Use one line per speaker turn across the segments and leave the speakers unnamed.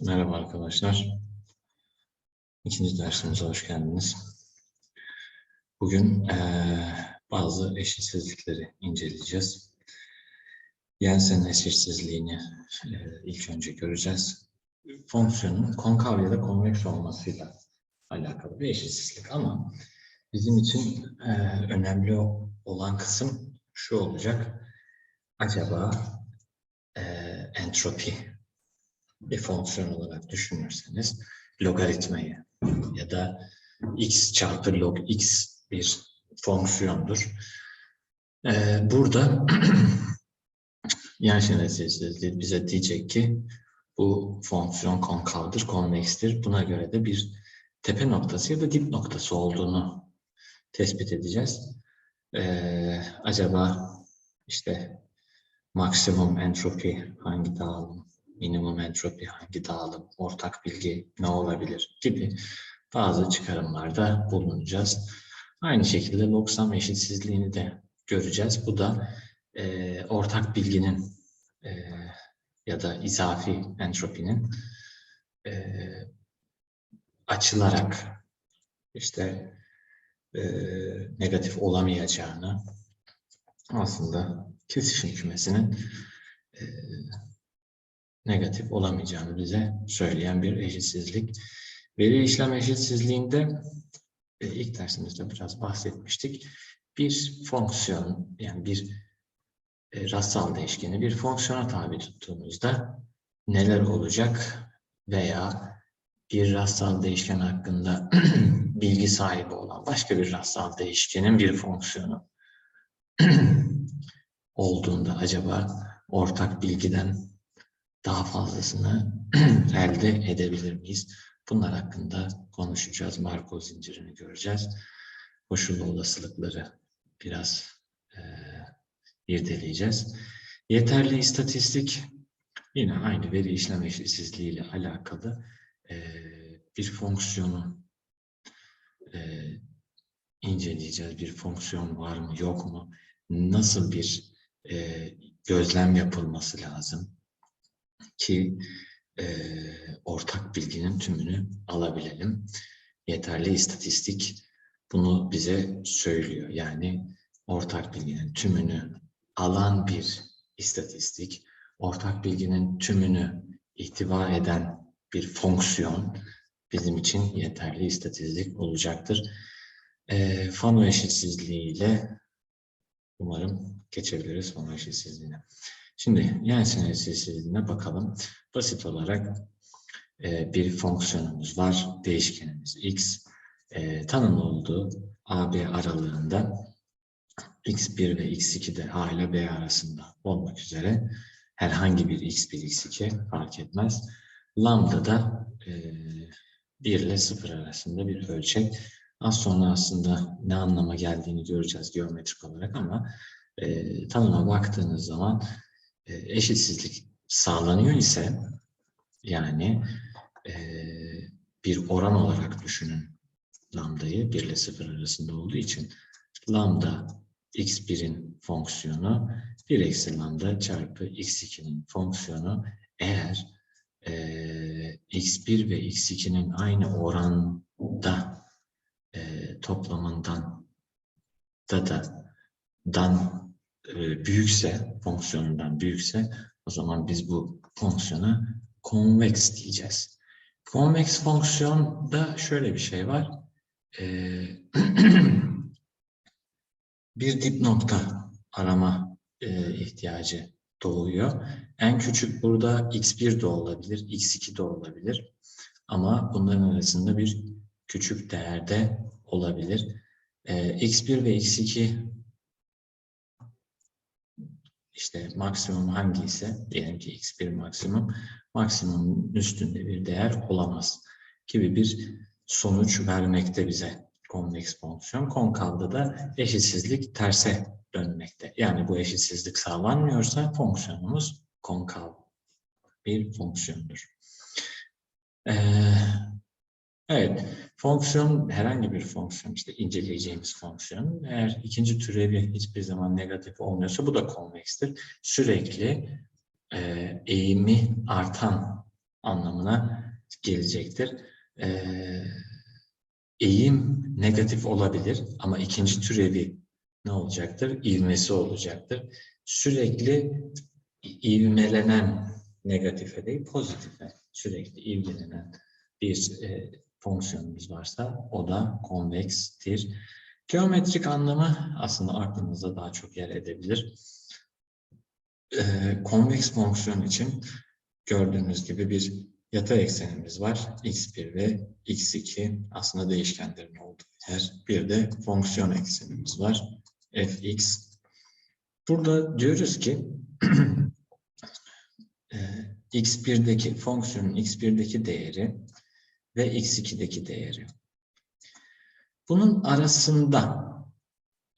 Merhaba arkadaşlar. İkinci dersimize hoş geldiniz. Bugün eee, bazı eşitsizlikleri inceleyeceğiz. Jensen eşitsizliğini eee, ilk önce göreceğiz. Fonksiyonun konkav ya da konveks olmasıyla alakalı bir eşitsizlik ama bizim için eee, önemli olan kısım şu olacak. Acaba eee, entropi bir fonksiyon olarak düşünürseniz logaritmayı ya da x çarpı log x bir fonksiyondur. Ee, burada Yenşen eşitsizliği bize diyecek ki bu fonksiyon konkavdır, konvekstir. Buna göre de bir tepe noktası ya da dip noktası olduğunu tespit edeceğiz. Ee, acaba işte maksimum entropi hangi dağılım, minimum entropi hangi dağılım, ortak bilgi ne olabilir gibi bazı çıkarımlarda bulunacağız. Aynı şekilde logsam eşitsizliğini de göreceğiz. Bu da e, ortak bilginin e, ya da izafi entropinin e, açılarak işte e, negatif olamayacağını aslında kesişim kümesinin e, negatif olamayacağını bize söyleyen bir eşitsizlik. Veri işlem eşitsizliğinde e, ilk dersimizde biraz bahsetmiştik. Bir fonksiyon yani bir e, rastsal değişkeni bir fonksiyona tabi tuttuğumuzda neler olacak veya bir rastsal değişken hakkında bilgi sahibi olan başka bir rastsal değişkenin bir fonksiyonu olduğunda acaba ortak bilgiden daha fazlasını elde edebilir miyiz? Bunlar hakkında konuşacağız. Markov zincirini göreceğiz. Koşullu olasılıkları biraz e, irdeleyeceğiz. Yeterli istatistik yine aynı veri işlem eşitsizliği ile alakalı e, bir fonksiyonu e, inceleyeceğiz. Bir fonksiyon var mı yok mu? Nasıl bir e, gözlem yapılması lazım? Ki e, ortak bilginin tümünü alabilelim. Yeterli istatistik bunu bize söylüyor. Yani ortak bilginin tümünü alan bir istatistik, ortak bilginin tümünü ihtiva eden bir fonksiyon bizim için yeterli istatistik olacaktır. E, Fano eşitsizliğiyle umarım geçebiliriz Fano eşitsizliğine. Şimdi Jensen eşitsizliğine bakalım. Basit olarak e, bir fonksiyonumuz var. Değişkenimiz x. E, tanımlı olduğu AB aralığında x1 ve x2 de a ile b arasında olmak üzere herhangi bir x1, x2 fark etmez. Lambda da e, 1 ile 0 arasında bir ölçek. Az sonra aslında ne anlama geldiğini göreceğiz geometrik olarak ama e, tanıma baktığınız zaman eşitsizlik sağlanıyor ise yani e, bir oran olarak düşünün lambdayı 1 ile 0 arasında olduğu için lambda x1'in fonksiyonu 1 eksi lambda çarpı x2'nin fonksiyonu eğer e, x1 ve x2'nin aynı oranda e, toplamından da da dan e, büyükse, fonksiyonundan büyükse o zaman biz bu fonksiyona konveks diyeceğiz. Konveks fonksiyonda şöyle bir şey var. E, bir dip nokta arama e, ihtiyacı doğuyor. En küçük burada x1 de olabilir, x2 de olabilir. Ama bunların arasında bir küçük değerde olabilir. x1 ve x2 işte maksimum hangi ise diyelim ki x1 maksimum maksimumun üstünde bir değer olamaz gibi bir sonuç vermekte bize konveks fonksiyon. Konkavda da eşitsizlik terse dönmekte. Yani bu eşitsizlik sağlanmıyorsa fonksiyonumuz konkav bir fonksiyondur. Ee, evet, fonksiyon herhangi bir fonksiyon işte inceleyeceğimiz fonksiyon eğer ikinci türevi hiçbir zaman negatif olmuyorsa bu da konvekstir. Sürekli e, eğimi artan anlamına gelecektir. Ee, eğim negatif olabilir ama ikinci türevi ne olacaktır? İvmesi olacaktır. Sürekli ivmelenen negatife değil pozitife sürekli ivmelenen bir e, fonksiyonumuz varsa o da konvekstir. Geometrik anlamı aslında aklınızda daha çok yer edebilir. Ee, konveks fonksiyon için gördüğünüz gibi bir yatay eksenimiz var. x1 ve x2 aslında değişkenlerin olduğu yer. Bir de fonksiyon eksenimiz var. fx. Burada diyoruz ki e, x1'deki fonksiyonun x1'deki değeri ve x2'deki değeri. Bunun arasında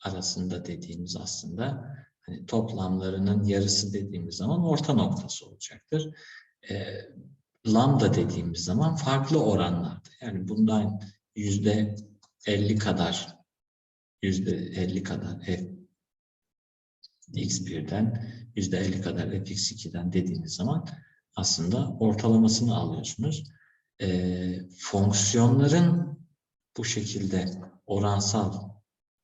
arasında dediğimiz aslında hani toplamlarının yarısı dediğimiz zaman orta noktası olacaktır. E, lambda dediğimiz zaman farklı oranlarda. Yani bundan yüzde 50 kadar yüzde 50 kadar f x1'den yüzde 50 kadar f x2'den dediğiniz zaman aslında ortalamasını alıyorsunuz. E, fonksiyonların bu şekilde oransal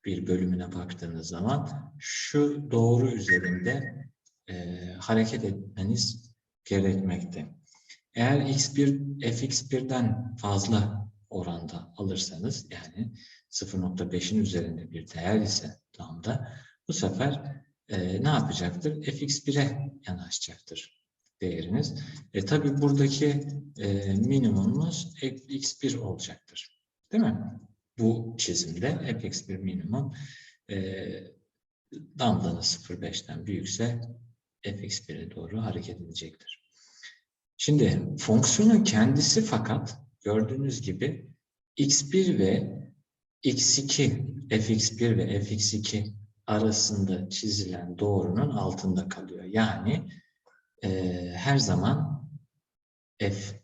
bir bölümüne baktığınız zaman şu doğru üzerinde e, hareket etmeniz gerekmekte. Eğer x1 fx1'den fazla oranda alırsanız yani 0.5'in üzerinde bir değer ise lambda bu sefer e, ne yapacaktır? fx1'e yanaşacaktır değeriniz. E, tabii buradaki e, minimumumuz x1 olacaktır. Değil mi? Bu çizimde fx1 minimum e, lambdanın 0.5'ten büyükse fx1'e doğru hareket edecektir. Şimdi fonksiyonun kendisi fakat gördüğünüz gibi x1 ve x2, fx1 ve fx2 arasında çizilen doğrunun altında kalıyor. Yani e, her zaman f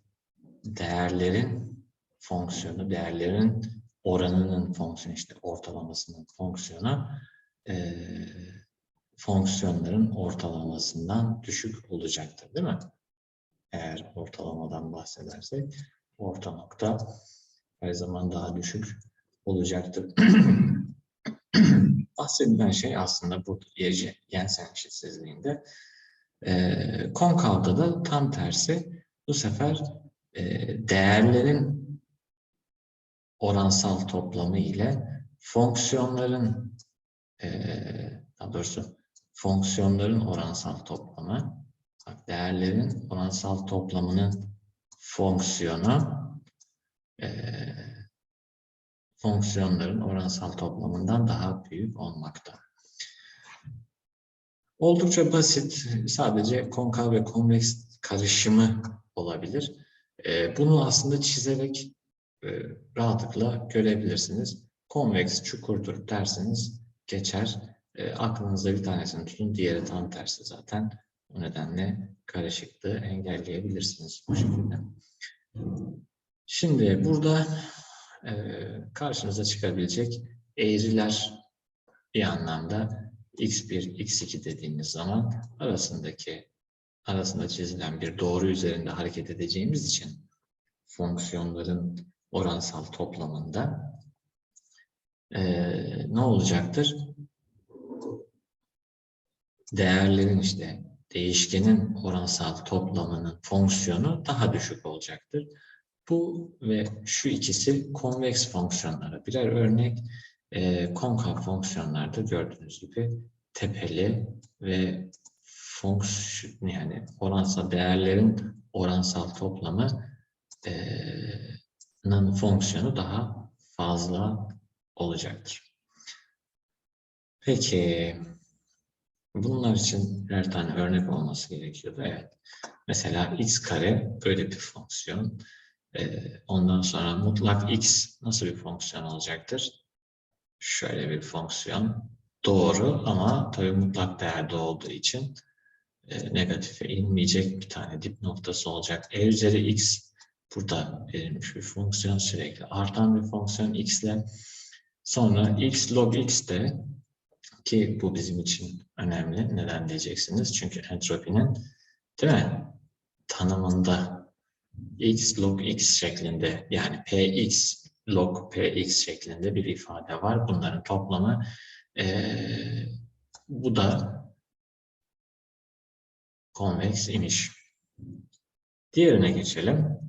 değerlerin fonksiyonu, değerlerin oranının fonksiyonu, işte ortalamasının fonksiyonu e, fonksiyonların ortalamasından düşük olacaktır değil mi? Eğer ortalamadan bahsedersek orta nokta her zaman daha düşük olacaktır. Bahsedilen şey aslında bu Jensen eşitsizliğinde e, konkavda da tam tersi bu sefer e, değerlerin oransal toplamı ile fonksiyonların e, daha doğrusu fonksiyonların oransal toplamı bak değerlerin oransal toplamının fonksiyonu e, fonksiyonların oransal toplamından daha büyük olmakta. Oldukça basit, sadece konkav ve konveks karışımı olabilir. E, bunu aslında çizerek e, rahatlıkla görebilirsiniz. Konveks çukurdur derseniz geçer. E, aklınızda bir tanesini tutun, diğeri tam tersi zaten. O nedenle karışıklığı engelleyebilirsiniz bu şekilde. Şimdi burada e, karşınıza çıkabilecek eğriler bir anlamda x1, x2 dediğimiz zaman arasındaki arasında çizilen bir doğru üzerinde hareket edeceğimiz için fonksiyonların oransal toplamında e, ne olacaktır? Değerlerin işte değişkenin oransal toplamının fonksiyonu daha düşük olacaktır. Bu ve şu ikisi konveks fonksiyonlara birer örnek. E, konkav fonksiyonlarda gördüğünüz gibi tepeli ve fonksiyon yani oransal değerlerin oransal toplamı e, fonksiyonu daha fazla olacaktır. Peki bunlar için birer tane örnek olması gerekiyordu. Evet. Mesela x kare böyle bir fonksiyon. Ee, ondan sonra mutlak x nasıl bir fonksiyon olacaktır? Şöyle bir fonksiyon. Doğru ama tabii mutlak değerde olduğu için e, negatife inmeyecek bir tane dip noktası olacak. E üzeri x burada verilmiş bir fonksiyon sürekli artan bir fonksiyon x ile sonra x log x de ki bu bizim için önemli. Neden diyeceksiniz? Çünkü entropinin değil mi? tanımında x log x şeklinde yani px log px şeklinde bir ifade var. Bunların toplamı eee, bu da konveks imiş. Diğerine geçelim.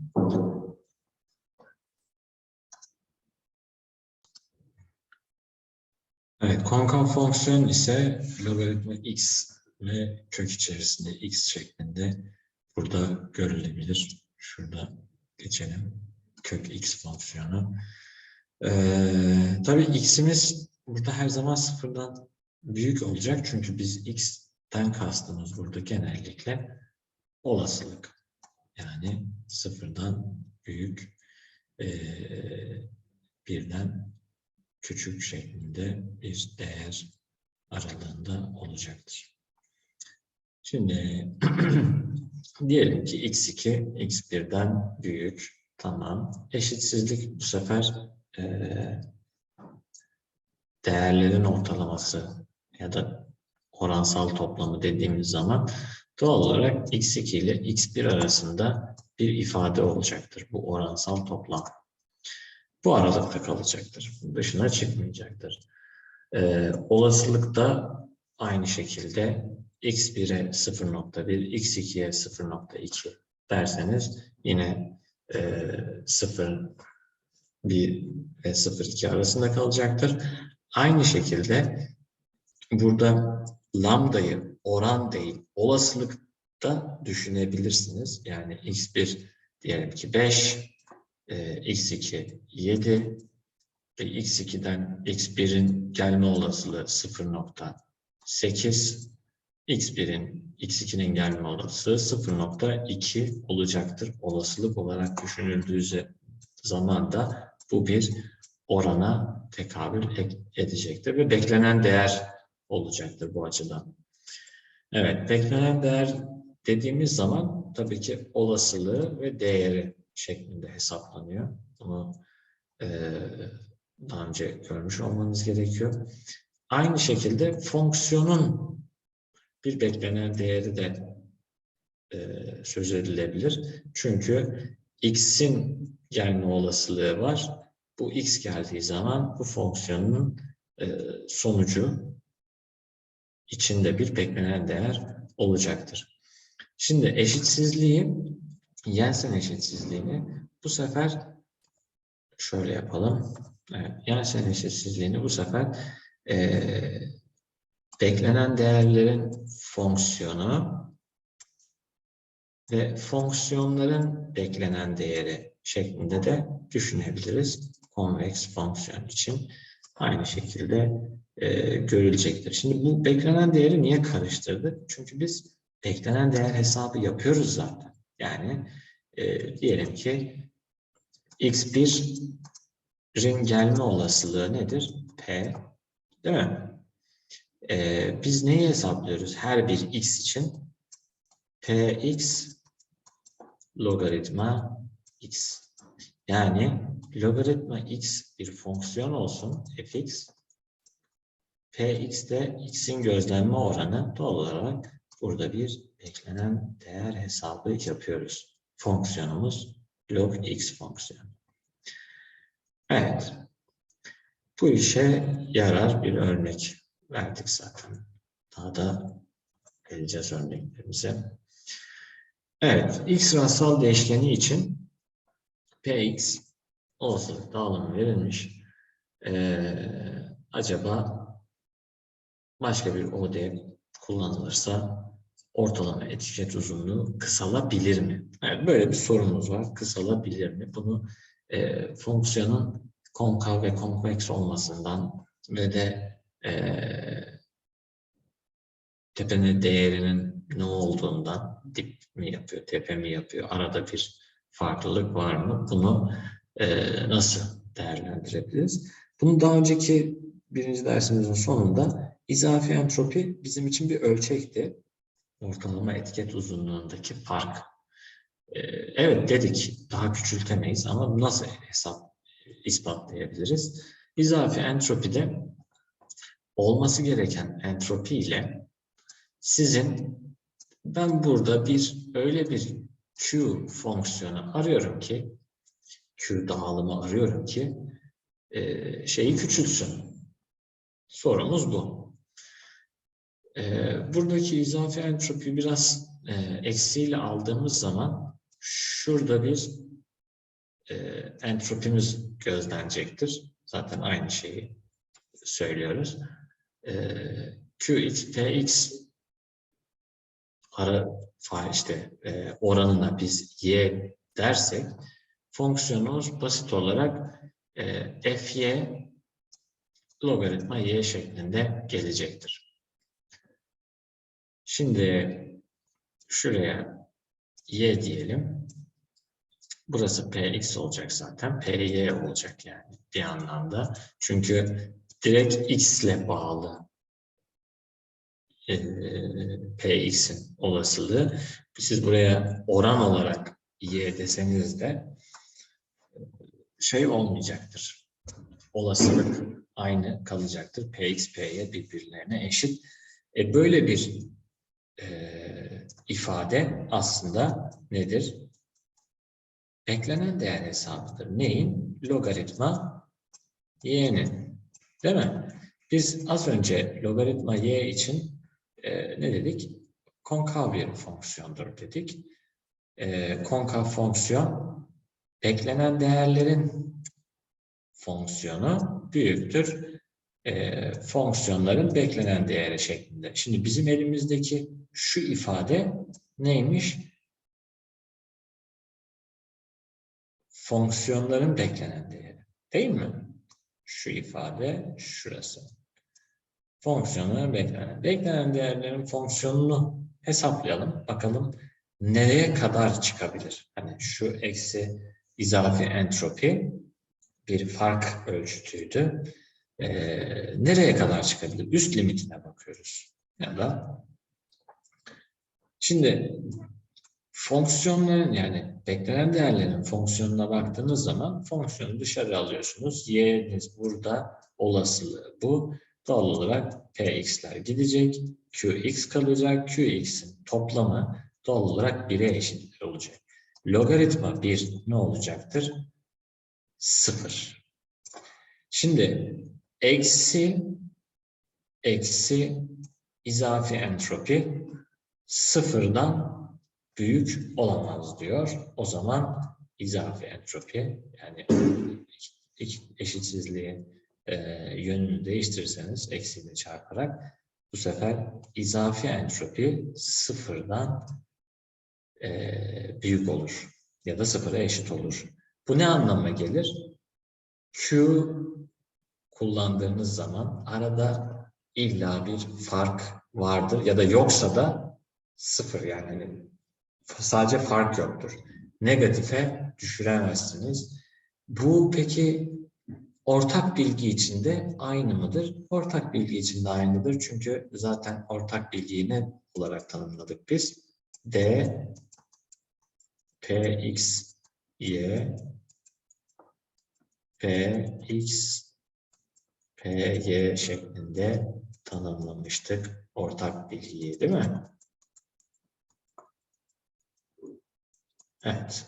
Evet, konkav fonksiyon ise logaritma x ve kök içerisinde x şeklinde burada görülebilir. Şurada geçelim. Kök x fonksiyonu. Ee, tabii x'imiz burada her zaman sıfırdan büyük olacak. Çünkü biz x'ten kastımız burada genellikle olasılık. Yani sıfırdan büyük ee, birden küçük şeklinde bir değer aralığında olacaktır. Şimdi diyelim ki x2 x1'den büyük. Tamam. Eşitsizlik bu sefer eee, değerlerin ortalaması ya da oransal toplamı dediğimiz zaman doğal olarak x2 ile x1 arasında bir ifade olacaktır. Bu oransal toplam. Bu aralıkta kalacaktır. Dışına çıkmayacaktır. Ee, olasılık da aynı şekilde x1'e 0.1, x2'ye 0.2 derseniz yine e, 0 1 ve 0.2 arasında kalacaktır. Aynı şekilde burada lambdayı oran değil olasılıkta düşünebilirsiniz. Yani x1 diyelim ki 5, e, x2 7 ve x2'den x1'in gelme olasılığı 0.8 x1'in x2'nin gelme olasılığı 0.2 olacaktır. Olasılık olarak düşünüldüğü zaman da bu bir orana tekabül e- edecektir ve beklenen değer olacaktır bu açıdan. Evet, beklenen değer dediğimiz zaman tabii ki olasılığı ve değeri şeklinde hesaplanıyor. Bunu eee, daha önce görmüş olmanız gerekiyor. Aynı şekilde fonksiyonun bir beklenen değeri de eee, söz edilebilir. Çünkü x'in gelme olasılığı var. Bu x geldiği zaman bu fonksiyonun eee, sonucu içinde bir beklenen değer olacaktır. Şimdi eşitsizliği Jensen eşitsizliğini bu sefer şöyle yapalım. Evet, Jensen eşitsizliğini bu sefer eee, beklenen değerlerin fonksiyonu ve fonksiyonların beklenen değeri şeklinde de düşünebiliriz. Konveks fonksiyon için aynı şekilde eee, görülecektir. Şimdi bu beklenen değeri niye karıştırdık? Çünkü biz beklenen değer hesabı yapıyoruz zaten. Yani e, diyelim ki x1'in gelme olasılığı nedir? P. Değil mi? E, biz neyi hesaplıyoruz? Her bir x için px logaritma x. Yani logaritma x bir fonksiyon olsun fx. px de x'in gözlenme oranı doğal olarak burada bir beklenen değer hesabı yapıyoruz. Fonksiyonumuz log x fonksiyonu. Evet. Bu işe yarar bir örnek verdik zaten. Daha da geleceğiz örneklerimize. Evet. X rastsal değişkeni için Px olasılık dağılımı verilmiş. Ee, acaba başka bir OD kullanılırsa ortalama etiket uzunluğu kısalabilir mi? Evet, böyle bir sorumuz var. Kısalabilir mi? Bunu e, fonksiyonun konkav ve konveks olmasından ve de e, tepenin değerinin ne olduğundan dip mi yapıyor, tepe mi yapıyor, arada bir farklılık var mı? Bunu e, nasıl değerlendirebiliriz? Bunu daha önceki birinci dersimizin sonunda izafi entropi bizim için bir ölçekti ortalama etiket uzunluğundaki fark. Ee, evet dedik daha küçültemeyiz ama nasıl hesap ispatlayabiliriz? İzafi entropide olması gereken entropi ile sizin ben burada bir öyle bir Q fonksiyonu arıyorum ki Q dağılımı arıyorum ki e, şeyi küçülsün. Sorumuz bu. E, buradaki izafi entropi biraz e, eksiyle aldığımız zaman şurada bir e, entropimiz gözlenecektir. Zaten aynı şeyi söylüyoruz. E, Qx, Px ara fa işte e, oranına biz y dersek fonksiyonumuz basit olarak e, fy logaritma y şeklinde gelecektir. Şimdi şuraya y diyelim. Burası px olacak zaten. py olacak yani bir anlamda. Çünkü direkt x ile bağlı e, px'in olasılığı. Siz buraya oran olarak y deseniz de şey olmayacaktır. Olasılık aynı kalacaktır. px, py birbirlerine eşit. E böyle bir e, ifade aslında nedir? Beklenen değer hesabıdır. Neyin? Logaritma y'nin. Değil mi? Biz az önce logaritma y için e, ne dedik? Konkav bir fonksiyondur dedik. E, konkav fonksiyon beklenen değerlerin fonksiyonu büyüktür. E, fonksiyonların beklenen değeri şeklinde. Şimdi bizim elimizdeki şu ifade neymiş? Fonksiyonların beklenen değeri. Değil mi? Şu ifade şurası. Fonksiyonların beklenen. Beklenen değerlerin fonksiyonunu hesaplayalım. Bakalım nereye kadar çıkabilir? Hani şu eksi izafi entropi bir fark ölçütüydü. Ee, nereye kadar çıkabilir? Üst limitine bakıyoruz. Ya da Şimdi fonksiyonların yani beklenen değerlerin fonksiyonuna baktığınız zaman fonksiyonu dışarı alıyorsunuz. Y'niz burada olasılığı bu. Doğal olarak px'ler gidecek. qx kalacak. qx'in toplamı doğal olarak 1'e eşit olacak. Logaritma 1 ne olacaktır? 0. Şimdi eksi eksi izafi entropi sıfırdan büyük olamaz diyor. O zaman izafi entropi yani eşitsizliğin e, yönünü değiştirirseniz eksiyle çarparak bu sefer izafi entropi sıfırdan e, büyük olur ya da sıfıra eşit olur. Bu ne anlama gelir? Q kullandığınız zaman arada illa bir fark vardır ya da yoksa da sıfır yani hani sadece fark yoktur. Negatife düşüremezsiniz. Bu peki ortak bilgi içinde aynı mıdır? Ortak bilgi içinde aynıdır. Çünkü zaten ortak bilgiyi ne olarak tanımladık biz? D Px y Px Py şeklinde tanımlamıştık ortak bilgiyi değil mi? Evet.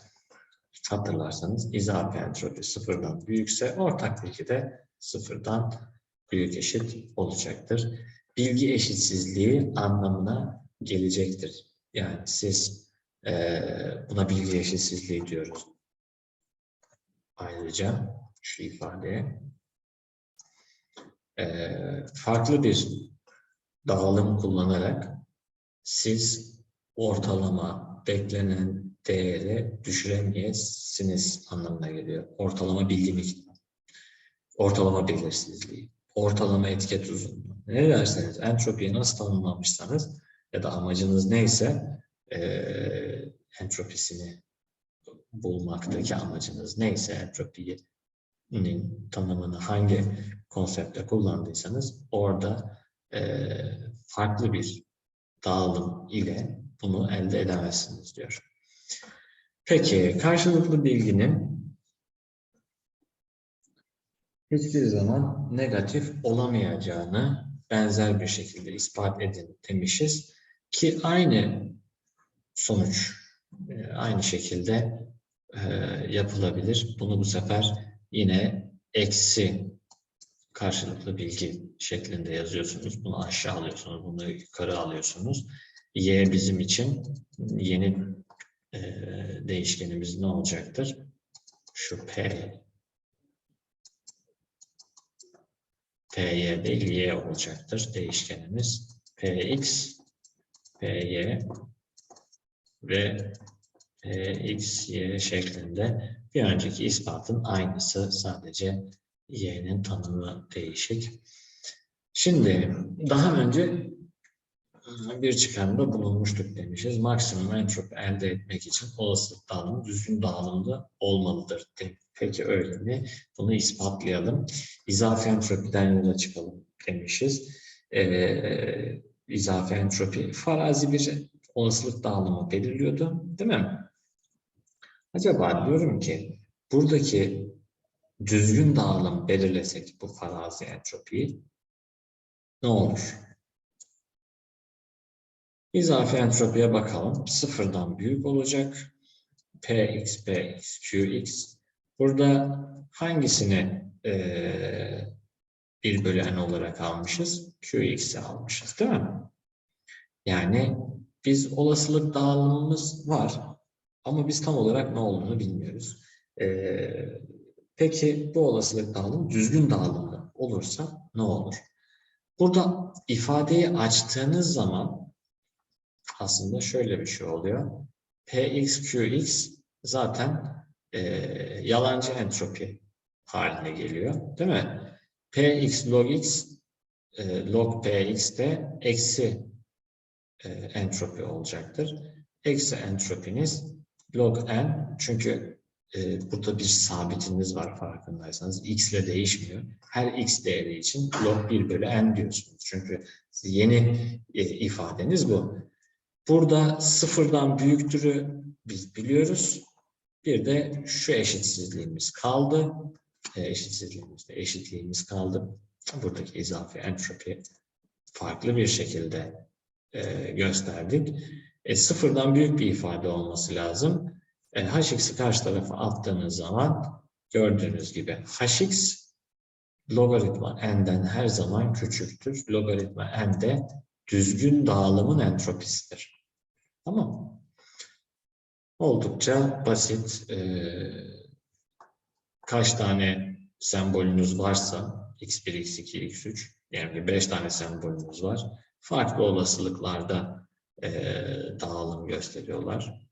Hatırlarsanız izafi entropi sıfırdan büyükse ortak bilgi de sıfırdan büyük eşit olacaktır. Bilgi eşitsizliği anlamına gelecektir. Yani siz e, buna bilgi eşitsizliği diyoruz. Ayrıca şu ifadeye e, farklı bir dağılım kullanarak siz ortalama beklenen değeri düşüremeyesiniz anlamına geliyor. Ortalama bilgi. Ortalama belirsizliği. Ortalama etiket uzunluğu. Ne derseniz entropiyi nasıl tanımlamışsanız ya da amacınız neyse e, entropisini bulmaktaki amacınız neyse entropinin tanımını hangi konsepte kullandıysanız orada e, farklı bir dağılım ile bunu elde edemezsiniz diyor. Peki, karşılıklı bilginin hiçbir zaman negatif olamayacağını benzer bir şekilde ispat edin demişiz ki aynı sonuç e, aynı şekilde e, yapılabilir. Bunu bu sefer yine eksi karşılıklı bilgi şeklinde yazıyorsunuz. Bunu aşağı alıyorsunuz, bunu yukarı alıyorsunuz. Y bizim için yeni e, değişkenimiz ne olacaktır? Şu P Py değil Y olacaktır değişkenimiz. Px, Py ve Pxy şeklinde bir önceki ispatın aynısı sadece y'nin tanımı değişik. Şimdi daha önce bir çıkarımda bulunmuştuk demişiz. Maksimum entropi elde etmek için olasılık dağılımı düzgün dağılımda olmalıdır. Peki öyle mi? Bunu ispatlayalım. İzafi entropiden yola çıkalım demişiz. Ee, izafi entropi farazi bir olasılık dağılımı belirliyordu. Değil mi? Acaba diyorum ki buradaki düzgün dağılım belirlesek bu farazi entropiyi ne olur? İzafi entropiye bakalım. Sıfırdan büyük olacak. Px, Px, Qx. Burada hangisini e, 1 bölü olarak almışız? Qx'i almışız değil mi? Yani biz olasılık dağılımımız var. Ama biz tam olarak ne olduğunu bilmiyoruz. Ee, peki bu olasılık dağılım düzgün dağılımda olursa ne olur? Burada ifadeyi açtığınız zaman aslında şöyle bir şey oluyor. Px, Qx zaten e, yalancı entropi haline geliyor. Değil mi? Px log x e, log Px de eksi e, entropi olacaktır. Eksi entropiniz log n çünkü e, burada bir sabitiniz var farkındaysanız. x ile değişmiyor. Her x değeri için log 1 bölü n diyorsunuz. Çünkü yeni e, ifadeniz bu. Burada sıfırdan büyüktürü biz biliyoruz. Bir de şu eşitsizliğimiz kaldı. E, eşitsizliğimizde eşitliğimiz kaldı. Buradaki izafi entropi farklı bir şekilde e, gösterdik. E, sıfırdan büyük bir ifade olması lazım. E, hx'i karşı tarafa attığınız zaman gördüğünüz gibi hx logaritma n'den her zaman küçüktür. Logaritma n de düzgün dağılımın entropisidir. Tamam Oldukça basit. E, kaç tane sembolünüz varsa x1, x2, x3 yani 5 tane sembolünüz var. Farklı olasılıklarda e, dağılım gösteriyorlar.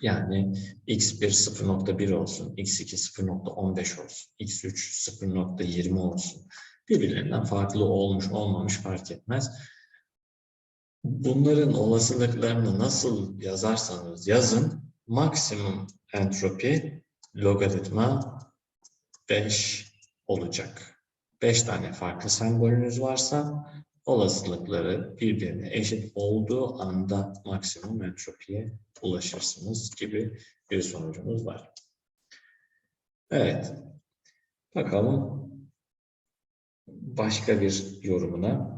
Yani x1 0.1 olsun, x2 0.15 olsun, x3 0.20 olsun. Birbirlerinden farklı olmuş olmamış fark etmez. Bunların olasılıklarını nasıl yazarsanız yazın, maksimum entropi logaritma 5 olacak. 5 tane farklı sembolünüz varsa olasılıkları birbirine eşit olduğu anda maksimum entropiye ulaşırsınız gibi bir sonucumuz var. Evet. Bakalım başka bir yorumuna.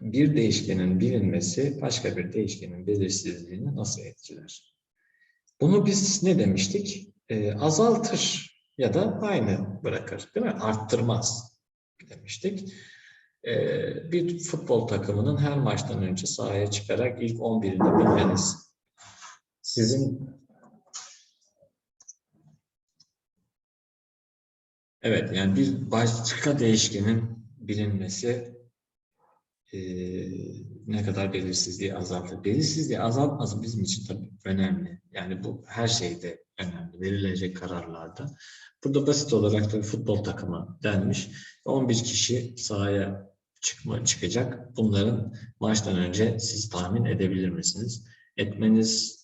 Bir değişkenin bilinmesi başka bir değişkenin belirsizliğini nasıl etkiler? Bunu biz ne demiştik? Ee, azaltır ya da aynı bırakır, değil mi? Arttırmaz demiştik. Ee, bir futbol takımının her maçtan önce sahaya çıkarak ilk 11'ini bilmeniz. Sizin Evet, yani bir başka değişkenin bilinmesi ne kadar belirsizliği azaltır. Belirsizliği azaltması bizim için tabii önemli. Yani bu her şeyde önemli. Verilecek kararlarda. Burada basit olarak da futbol takımı denmiş. 11 kişi sahaya çıkma, çıkacak. Bunların maçtan önce siz tahmin edebilir misiniz? Etmeniz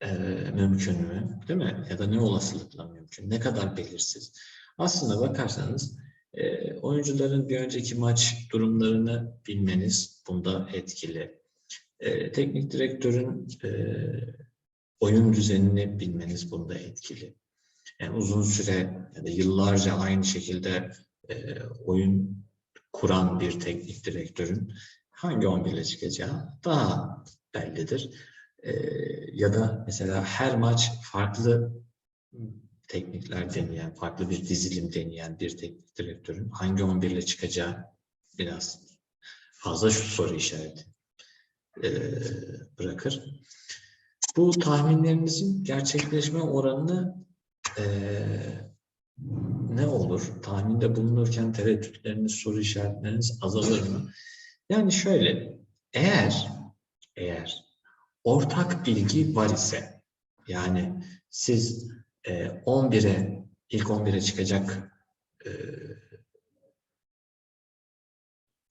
e, mümkün mü? Değil mi? Ya da ne olasılıkla mümkün? Ne kadar belirsiz? Aslında bakarsanız e, oyuncuların bir önceki maç durumlarını bilmeniz bunda etkili. E, teknik direktörün e, oyun düzenini bilmeniz bunda etkili. Yani uzun süre ya da yıllarca aynı şekilde e, oyun kuran bir teknik direktörün hangi 11 ile çıkacağı daha bellidir. Ee, ya da mesela her maç farklı teknikler deneyen, farklı bir dizilim deneyen bir teknik direktörün hangi 11 ile çıkacağı biraz fazla şu soru işareti e, bırakır. Bu tahminlerinizin gerçekleşme oranını e, ne olur? Tahminde bulunurken tereddütleriniz, soru işaretleriniz azalır mı? Yani şöyle, eğer eğer ortak bilgi var ise, yani siz e, 11'e, ilk 11'e çıkacak e,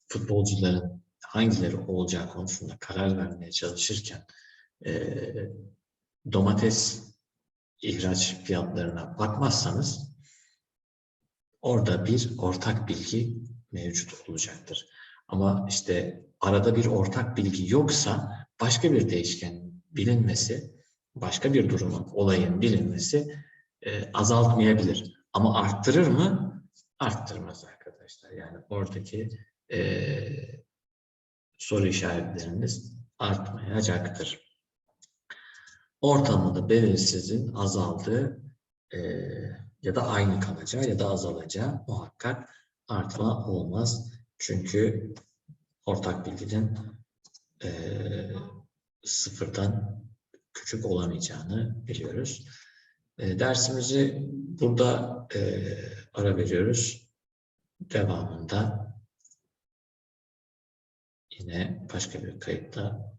futbolcuların hangileri olacağı konusunda karar vermeye çalışırken e, domates ihraç fiyatlarına bakmazsanız orada bir ortak bilgi mevcut olacaktır. Ama işte arada bir ortak bilgi yoksa başka bir değişken bilinmesi, başka bir durumun, olayın bilinmesi e, azaltmayabilir. Ama arttırır mı? Arttırmaz arkadaşlar. Yani oradaki e, soru işaretleriniz artmayacaktır. Ortamında belirsizliğin azaldığı e, ya da aynı kalacağı ya da azalacağı muhakkak artma olmaz. Çünkü ortak bilginin e, sıfırdan küçük olamayacağını biliyoruz. E, dersimizi burada e, ara veriyoruz. Devamında yine başka bir kayıtta